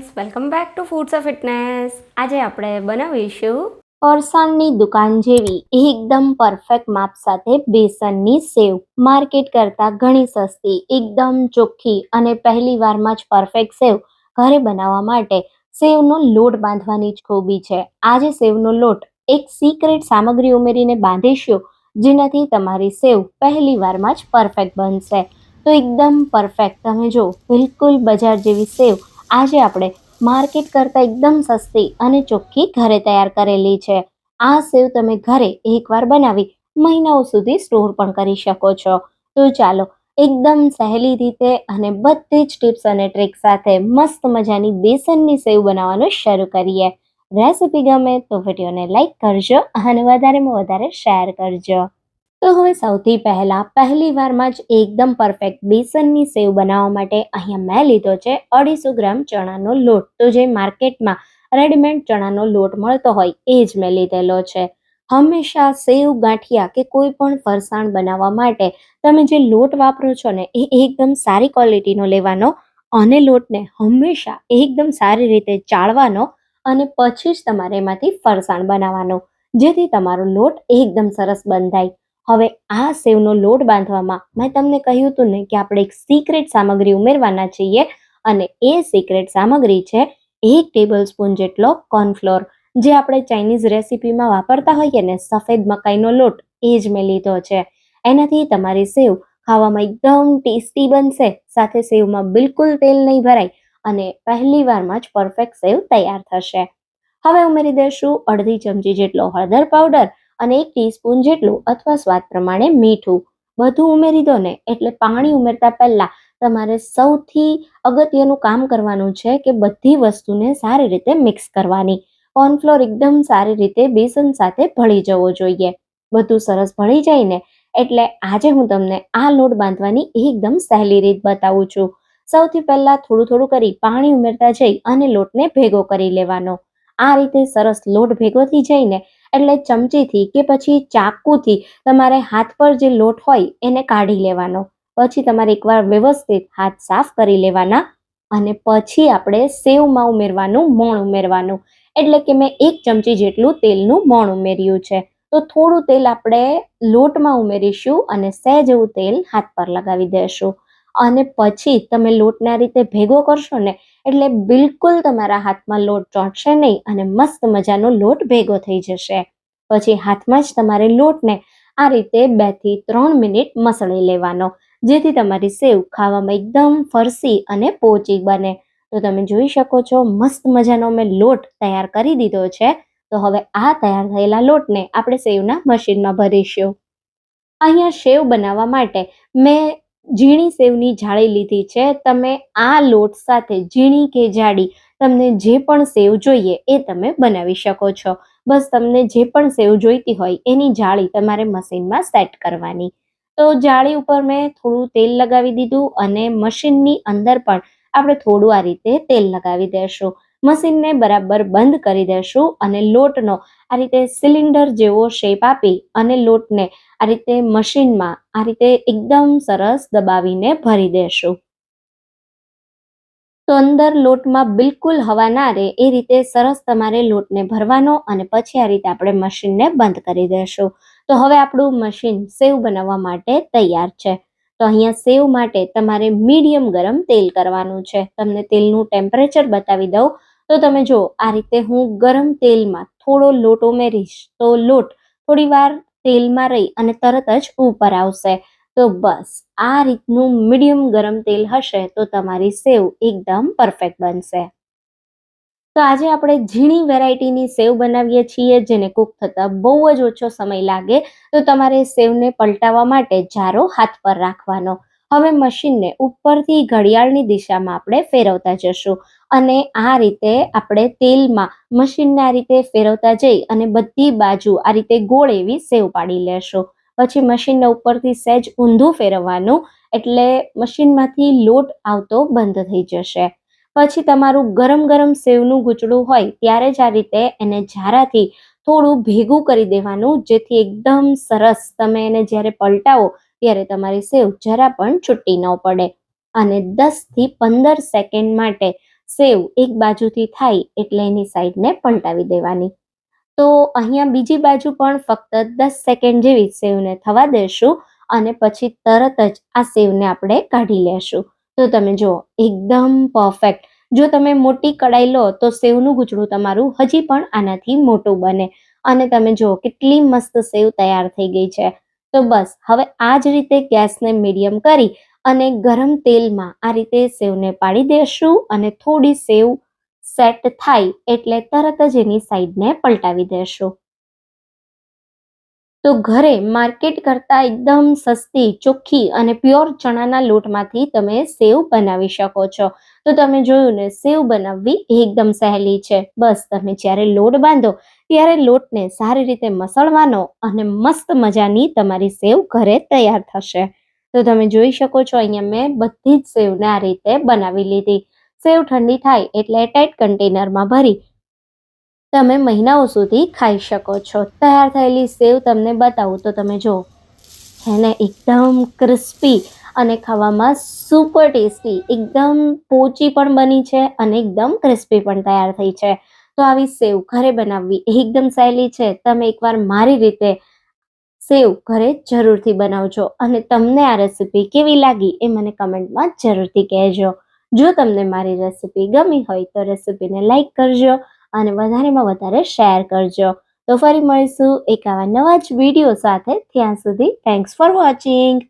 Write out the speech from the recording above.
Friends welcome back to foods of fitness આજે આપણે બનાવીશું ફરસાણની દુકાન જેવી, એકદમ પરફેક્ટ માપ સાથે બેસનની સેવ. માર્કેટ કરતાં ઘણી સસ્તી, એકદમ ચોખ્ખી અને પહેલી વારમાં જ પરફેક્ટ સેવ ઘરે બનાવવા માટે સેવનો લોટ બાંધવાની જ ખૂબી છે. આજે સેવનો લોટ એક સિક્રેટ સામગ્રી ઉમેરીને બાંધીશું, જેનાથી તમારી સેવ પહેલી વારમાં જ પરફેક્ટ બનશે. તો એકદમ પરફેક્ટ તમે જો, બિલકુલ બજાર જેવી સેવ આજે આપણે માર્કેટ કરતાં એકદમ સસ્તી અને ચોખ્ખી ઘરે તૈયાર કરેલી છે. આ સેવ તમે ઘરે એકવાર બનાવી મહિનાઓ સુધી સ્ટોર પણ કરી શકો છો. તો ચાલો, એકદમ સહેલી રીતે અને બધી જ ટિપ્સ અને ટ્રિક સાથે મસ્ત મજાની બેસનની સેવ બનાવવાનું શરૂ કરીએ. રેસિપી ગમે તો વિડીયોને લાઈક કરજો અને વધારેમાં વધારે શેર કરજો. તો હવે સૌથી પહેલાં, પહેલી વારમાં જ એકદમ પરફેક્ટ બેસનની સેવ બનાવવા માટે અહીંયા મેં લીધો છે અઢીસો ગ્રામ ચણાનો લોટ. તો જે માર્કેટમાં રેડીમેડ ચણાનો લોટ મળતો હોય, એ જ મેં લીધેલો છે. હંમેશા સેવ, ગાંઠિયા કે કોઈ પણ ફરસાણ બનાવવા માટે તમે જે લોટ વાપરો છો ને, એ એકદમ સારી ક્વોલિટીનો લેવાનો અને લોટને હંમેશા એકદમ સારી રીતે ચાળવાનો અને પછી જ તમારે એમાંથી ફરસાણ બનાવવાનો. જેથી તમારો લોટ એકદમ સરસ બંધાય. હવે આ સેવનો લોટ બાંધવામાં મેં તમને કહ્યું હતું ને કે આપણે એક સિક્રેટ સામગ્રી ઉમેરવાના છીએ અને એ સિક્રેટ સામગ્રી છે એક ટેબલ સ્પૂન જેટલો કોર્નફ્લોર જે આપણે ચાઇનીઝ રેસિપીમાં વાપરતા હોઈએ ને સફેદ મકાઈનો લોટ, એ જ મેં લીધો છે. એનાથી તમારી સેવ ખાવામાં એકદમ ટેસ્ટી બનશે, સાથે સેવમાં બિલકુલ તેલ નહીં ભરાય અને પહેલી વારમાં જ પરફેક્ટ સેવ તૈયાર થશે. હવે ઉમેરી દઈશું અડધી ચમચી જેટલો હળદર પાવડર અને એક ટીસ્પૂન જેટલું અથવા સ્વાદ પ્રમાણે મીઠું. બધું ઉમેરી દો ને, એટલે પાણી ઉમેરતા પહેલાં તમારે સૌથી અગત્યનું કામ કરવાનું છે કે બધી વસ્તુને સારી રીતે મિક્સ કરવાની. કોર્નફ્લોર એકદમ સારી રીતે બેસન સાથે ભળી જવો જોઈએ. બધું સરસ ભળી જાય ને, એટલે આજે હું તમને આ લોટ બાંધવાની એકદમ સહેલી રીત બતાવું છું. સૌથી પહેલા થોડું થોડું કરી પાણી ઉમેરતા જઈ અને લોટને ભેગો કરી લેવાનો. આ રીતે સરસ લોટ ભેગો થઈ જાય ને એટલે ચમચીથી કે પછી ચાકુથી તમારે હાથ પર જે લોટ હોય એને કાઢી લેવાનો. પછી તમારે એકવાર વ્યવસ્થિત હાથ સાફ કરી લેવાના અને પછી આપણે સેવમાં ઉમેરવાનું, મોણ ઉમેરવાનું. એટલે કે મેં એક ચમચી જેટલું તેલનું મોણ ઉમેર્યું છે. તો થોડું તેલ આપણે લોટમાં ઉમેરીશું અને સહેજ એવું તેલ હાથ પર લગાવી દઈશું અને પછી તમે લોટના રીતે ભેગો કરશો ને, એટલે બિલકુલ તમારા હાથમાં લોટ ચોંટશે નહીં અને મસ્ત મજાનો લોટ ભેગો થઈ જશે. પછી હાથમાં જ તમારે લોટને આ રીતે બેથી ત્રણ મિનિટ મસળી લેવાનો, જેથી તમારી સેવ ખાવામાં એકદમ ફરસી અને પોચી બને. તો તમે જોઈ શકો છો, મસ્ત મજાનો મેં લોટ તૈયાર કરી દીધો છે. તો હવે આ તૈયાર થયેલા લોટને આપણે સેવના મશીનમાં ભરીશું. અહીંયા સેવ બનાવવા માટે મેં ઝીણી સેવની જાળી લીધી છે. તમે આ લોટ સાથે ઝીણી કે જાડી તમને જે પણ સેવ જોઈએ એ તમે બનાવી શકો છો. બસ તમને જે પણ સેવ જોઈતી હોય એની જાળી તમારે મશીનમાં સેટ કરવાની. તો જાળી ઉપર મેં થોડું તેલ લગાવી દીધું અને મશીનની અંદર પણ આપણે થોડું આ રીતે તેલ લગાવી દઈશું મશીનને બરાબર બંધ કરી દેશું અને લોટનો આ રીતે સિલિન્ડર જેવો શેપ આપી અને લોટને આ રીતે મશીનમાં આ રીતે એકદમ સરસ દબાવીને ભરી દેશું. તો અંદર લોટમાં બિલકુલ હવા ના રહે એ રીતે સરસ તમારે લોટને ભરવાનો અને પછી આ રીતે આપણે મશીનને બંધ કરી દેશું. તો હવે આપણું મશીન સેવ બનાવવા માટે તૈયાર છે. તો અહીંયા સેવ માટે તમારે મીડિયમ ગરમ તેલ કરવાનું છે. તમને તેલનું ટેમ્પરેચર બતાવી દઉં. તો તમે જો આ રીતે હું ગરમ તેલમાં થોડો લોટ ઉમેરીશ. તો લોટ થોડી વાર તેલમાં રહી અને તરત જ ઉપર આવશે. તો બસ, આ રીતનું મીડિયમ ગરમ તેલ હશે તો તમારી સેવ એકદમ પરફેક્ટ બનશે. તો આજે આપણે ઝીણી વેરાયટીની સેવ બનાવીએ છીએ, જેને કૂક થતાં બહુ જ ઓછો સમય લાગે, તો તમારે સેવને પલટાવવા માટે જારો હાથ પર રાખવાનો. હવે મશીનને ઉપરથી ઘડિયાળની દિશામાં આપણે ફેરવતા જશું. અને આ રીતે આપણે તેલમાં મશીનના રીતે ફેરવતા જઈ અને બધી બાજુ આ રીતે ગોળ એવી સેવ પાડી લેશો. પછી મશીનના ઉપરથી સહેજ ઊંધું ફેરવવાનું એટલે મશીનમાંથી લોટ આવતો બંધ થઈ જશે. પછી તમારું ગરમ ગરમ સેવનું ગૂંચળું હોય ત્યારે જ આ રીતે એને ઝારાથી થોડું ભેગું કરી દેવાનું જેથી એકદમ સરસ તમે એને જ્યારે પલટાવો ત્યારે તમારી સેવ જરા પણ છૂટી ન પડે. અને દસથી પંદર સેકન્ડ માટે સેવ એક બાજુથી થાય એટલે એની સાઈડને પલટાવી દેવાની. તો અહીંયા બીજી બાજુ પણ ફક્ત દસ સેકન્ડ જેવી સેવને થવા દેશું અને પછી તરત જ આ સેવને આપણે કાઢી લેશું. તો તમે જુઓ, એકદમ પરફેક્ટ જો તમે મોટી કડાઈ લો તો સેવનું ગુચડું તમારું હજી પણ આનાથી મોટું બને. અને તમે જુઓ, કેટલી મસ્ત સેવ તૈયાર થઈ ગઈ છે. તો બસ, હવે આ જ રીતે ગેસને મીડિયમ કરી અને ગરમ તેલમાં આ રીતે સેવને પાડી દેશું અને થોડી સેવ સેટ થાય એટલે તરત જ એની સાઈડને પલટાવી દેશું. તો ઘરે માર્કેટ કરતાં એકદમ સસ્તી, ચોખ્ખી અને પ્યોર ચણાના લોટમાંથી તમે સેવ બનાવી શકો છો. તો તમે જોયું ને, સેવ બનાવવી એકદમ સહેલી છે. બસ તમે જ્યારે લોટ બાંધો ત્યારે લોટને સારી રીતે મસળવાનો અને મસ્ત મજાની તમારી સેવ ઘરે તૈયાર થશે. તો તમે જોઈ શકો છો, અહીંયા મેં બધી જ સેવને આ રીતે બનાવી લીધી. સેવ ઠંડી થાય એટલે ટાઈટ કન્ટેનરમાં ભરી તમે મહિનાઓ સુધી ખાઈ શકો છો. તૈયાર થયેલી સેવ તમને બતાવું તો તમે જુઓ. એને એકદમ ક્રિસ્પી અને ખાવામાં સુપર ટેસ્ટી, એકદમ પોચી પણ બની છે અને એકદમ ક્રિસ્પી પણ તૈયાર થઈ છે. તો આવી સેવ ઘરે બનાવવી એકદમ સહેલી છે. તમે એકવાર મારી રીતે સેવ ઘરે જરૂરથી બનાવજો અને તમને આ રેસીપી કેવી લાગી એ મને કમેન્ટમાં જરૂરથી કહેજો. જો તમને મારી રેસીપી ગમી હોય તો રેસીપીને લાઈક કરજો અને વધારેમાં વધારે શેર કરજો. તો ફરી મળીશું એક આવા નવા જ વીડિયો સાથે. ત્યાં સુધી થેન્ક્સ ફોર વોચિંગ